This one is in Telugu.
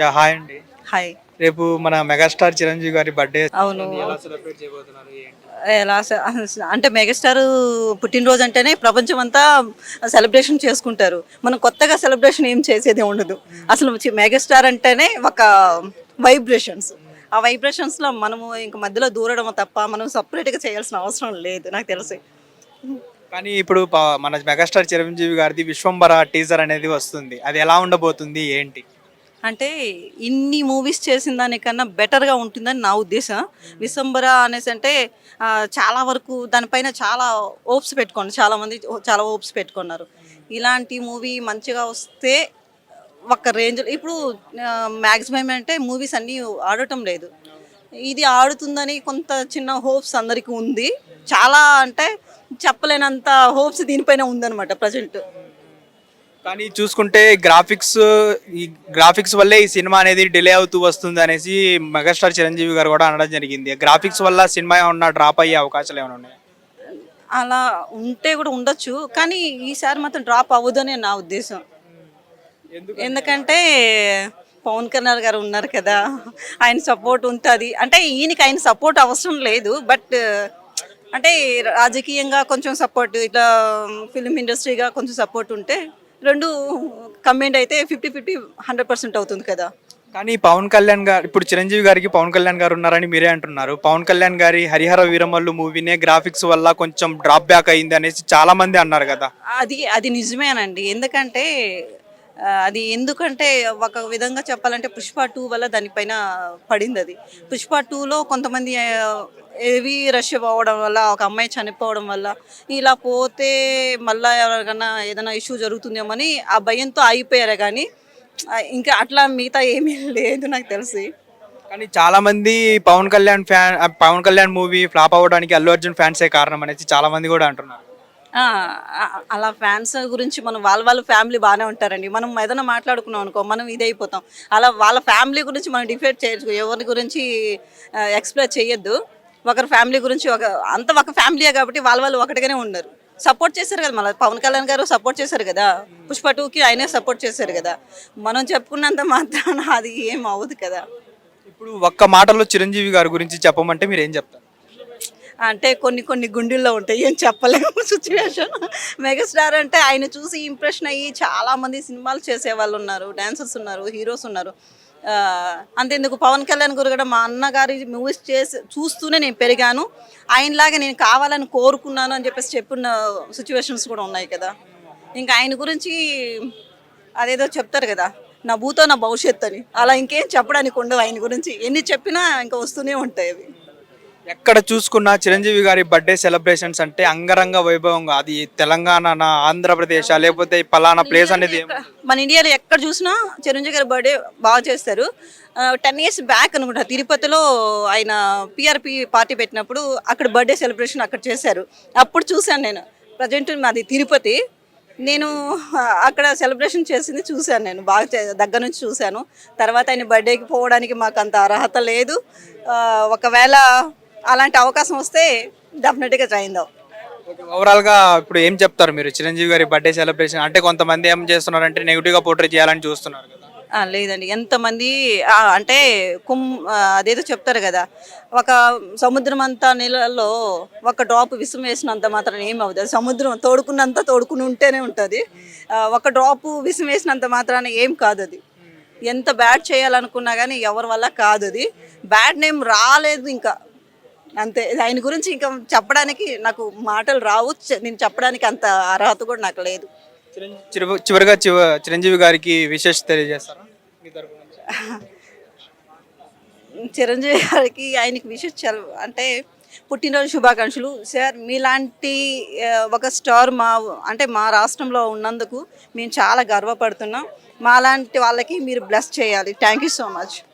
యా, హాయ్ అండి. హాయ్. రేపు మన మెగాస్టార్ చిరంజీవి గారి బర్త్డే. అవును. ఎలా సెలబ్రేట్ చేయబోతున్నారు ఏంటి? ఎలా సె- అంటే మెగాస్టార్ పుట్టినరోజు అంటేనే ప్రపంచం అంతా సెలబ్రేషన్ చేసుకుంటారు. మనం కొత్తగా సెలబ్రేషన్ ఏం చేసేది ఉండదు. అసలు మెగాస్టార్ అంటేనే ఒక వైబ్రేషన్స్. ఆ వైబ్రేషన్స్లో మనము ఇంక మధ్యలో దూరడం తప్ప మనం సపరేట్గా చేయాల్సిన అవసరం లేదు నాకు తెలిసి. కానీ ఇప్పుడు ప- మన మెగాస్టార్ చిరంజీవి గారిది విశ్వంబర టీజర్ అనేది వస్తుంది. అది ఎలా ఉండబోతుంది ఏంటి? అంటే ఇన్ని మూవీస్ చేసిన దానికన్నా బెటర్గా ఉంటుందని నా ఉద్దేశం. విశంబర అనేసి అంటే చాలా వరకు దానిపైన చాలా ఓప్స్ పెట్టుకోండి చాలామంది చాలా ఓప్స్ పెట్టుకున్నారు. ఇలాంటి మూవీ మంచిగా వస్తే ఒక రేంజ్ ఇప్పుడు మ్యాక్సిమం అంటే మూవీస్ అన్నీ ఆడటం లేదు. ఇది ఆడుతుందని కొంత చిన్న హోప్స్ అందరికీ ఉంది. చాలా అంటే చెప్పలేనంత హోప్స్ దీనిపైన ఉందన్నమాట ప్రజెంట్ కానీ చూసుకుంటే గ్రాఫిక్స్ ఈ గ్రాఫిక్స్ వల్లే ఈ సినిమా అనేది డిలే అవుతూ వస్తుంది అనేసి మెగాస్టార్ చిరంజీవి గారు కూడా అనడం జరిగింది. గ్రాఫిక్స్ వల్ల సినిమా ఏమన్నా డ్రాప్ అయ్యే అవకాశాలు ఏమైనా ఉన్నాయి? అలా ఉంటే కూడా ఉండొచ్చు కానీ ఈసారి మాత్రం డ్రాప్ అవ్వదని నా ఉద్దేశం. ఎందుకంటే పవన్ కళ్యాణ్ గారు ఉన్నారు కదా ఆయన సపోర్ట్ ఉంటుంది. అంటే ఈయనకి ఆయన సపోర్ట్ అవసరం లేదు బట్ అంటే రాజకీయంగా కొంచెం సపోర్ట్ ఇట్లా ఫిలిం ఇండస్ట్రీగా కొంచెం సపోర్ట్ ఉంటే రెండు కంబైండ్ అయితే ఫిఫ్టీ ఫిఫ్టీ హండ్రెడ్ పర్సెంట్ అవుతుంది కదా. కానీ పవన్ కళ్యాణ్ గారు ఇప్పుడు చిరంజీవి గారికి పవన్ కళ్యాణ్ గారు ఉన్నారని మీరే అంటున్నారు. పవన్ కళ్యాణ్ గారి హరిహర వీరమల్లు మూవీనే గ్రాఫిక్స్ వల్ల కొంచెం డ్రాప్ బ్యాక్ అయింది అనేసి చాలా మంది అన్నారు కదా. అది అది నిజమేనండి. ఎందుకంటే అది ఎందుకంటే ఒక విధంగా చెప్పాలంటే పుష్ప టూ వల్ల దానిపైన పడింది అది. పుష్ప టూలో కొంతమంది హెవీ రష్ అవ్వడం వల్ల ఒక అమ్మాయి చనిపోవడం వల్ల ఇలా పోతే మళ్ళా ఎవరికైనా ఏదైనా ఇష్యూ జరుగుతుందేమని ఆ భయంతో ఆగిపోయారు కానీ ఇంకా అట్లా మిగతా ఏమీ లేదు నాకు తెలిసి. కానీ చాలా మంది Pawan Kalyan fan Pawan Kalyan movie flop అవ్వడానికి అల్లు అర్జున్ ఫ్యాన్సే కారణం అనేసి చాలా మంది కూడా అంటున్నారు. అలా ఫ్యాన్స్ గురించి మనం వాళ్ళ వాళ్ళ ఫ్యామిలీ బాగానే ఉంటారండి. మనం ఏదైనా మాట్లాడుకున్నాం అనుకో మనం ఇది అయిపోతాం. అలా వాళ్ళ ఫ్యామిలీ గురించి మనం డిఫైడ్ చేయొచ్చు. ఎవరి గురించి ఎక్స్ప్లెయిన్ చేయొద్దు. ఒకరి ఫ్యామిలీ గురించి ఒక అంత ఒక ఫ్యామిలీయే కాబట్టి వాళ్ళ వాళ్ళు ఒకటిగానే ఉన్నారు. సపోర్ట్ చేశారు కదా మళ్ళీ. పవన్ కళ్యాణ్ గారు సపోర్ట్ చేశారు కదా. పుష్ప టూకి ఆయనే సపోర్ట్ చేశారు కదా. మనం చెప్పుకున్నంత మాత్రాన అది ఏం అవ్వదు కదా. ఇప్పుడు ఒక్క మాటలో చిరంజీవి గారి గురించి చెప్పమంటే మీరు ఏం చెప్తారు? అంటే కొన్ని కొన్ని గుండెల్లో ఉంటాయి. ఏం చెప్పలేము. సిచ్యువేషన్ మెగాస్టార్ అంటే ఆయన చూసి ఇంప్రెషన్ అయ్యి చాలా మంది సినిమాలు చేసే వాళ్ళు ఉన్నారు. డాన్సర్స్ ఉన్నారు హీరోస్ ఉన్నారు. అంతేందుకు పవన్ కళ్యాణ్ గారు కూడా మా అన్నగారి మూవీస్ చేసి చూస్తూనే నేను పెరిగాను. ఆయనలాగా నేను కావాలని కోరుకున్నాను అని చెప్పేసి చెప్పిన సిచ్యువేషన్స్ కూడా ఉన్నాయి కదా. ఇంకా ఆయన గురించి అదేదో చెప్తారు కదా నా భూతో నా భవిష్యత్తు అని. అలా ఇంకేం చెప్పడానికి ఉండదు ఆయన గురించి. ఎన్ని చెప్పినా ఇంకా వస్తూనే ఉంటాయి అవి. ఎక్కడ చూసుకున్నా చిరంజీవి గారి బర్త్డే సెలబ్రేషన్స్ అంటే అంగరంగ వైభవంగా అది తెలంగాణ ఆంధ్రప్రదేశ్ లేకపోతే పలానా ప్లేస్ అనేది మన ఇండియాలో ఎక్కడ చూసినా చిరంజీవి గారి బర్త్డే బాగా చేస్తారు. టెన్ ఇయర్స్ బ్యాక్ అనుకుంటా తిరుపతిలో ఆయన పిఆర్పి పార్టీ పెట్టినప్పుడు అక్కడ బర్త్డే సెలబ్రేషన్ అక్కడ చేశారు. అప్పుడు చూశాను నేను. ప్రజెంట్ మాది తిరుపతి. నేను అక్కడ సెలబ్రేషన్ చేసింది చూశాను నేను. బాగా దగ్గర నుంచి చూశాను. తర్వాత ఆయన బర్త్డేకి పోవడానికి మాకు అంత అర్హత లేదు. ఒకవేళ అలాంటి అవకాశం వస్తే డెఫినెట్గా జాయిన్ ఓవరాల్గా ఇప్పుడు ఏం చెప్తారు మీరు? చిరంజీవి గారి బర్త్డే సెలబ్రేషన్ అంటే కొంతమంది ఏం చేస్తున్నారంటే నెగిటివ్గా పోర్ట్రే చేయాలని చూస్తున్నారు కదా. లేదండి. ఎంతమంది అంటే ఆ, అదేదో చెప్తారు కదా. ఒక సముద్రం అంతా నీళ్ళల్లో ఒక డ్రాప్ విషం వేసినంత మాత్రం ఏం అవుతుంది సముద్రం తోడుకున్నంత తోడుకుని ఉంటేనే ఉంటుంది. ఒక డ్రాప్ విషం వేసినంత మాత్రాన ఏం కాదు అది. ఎంత బ్యాడ్ చేయాలనుకున్నా కానీ ఎవరి వల్ల కాదు అది. బ్యాడ్ నేమ్ రాలేదు ఇంకా. అంతే. ఆయన గురించి ఇంకా చెప్పడానికి నాకు మాటలు రావు. నేను చెప్పడానికి అంత అర్హత కూడా నాకు లేదు. చివరిగా చివ- చిరంజీవి గారికి విశేష తెలియజేస్తారా? చిరంజీవి గారికి ఆయనకి చల్ అంటే పుట్టినరోజు శుభాకాంక్షలు. సార్ మీలాంటి ఒక స్టార్ మా అంటే మా రాష్ట్రంలో ఉన్నందుకు మేము చాలా గర్వపడుతున్నాం. మాలాంటి వాళ్ళకి మీరు బ్లెస్ చేయాలి. Thank you so much.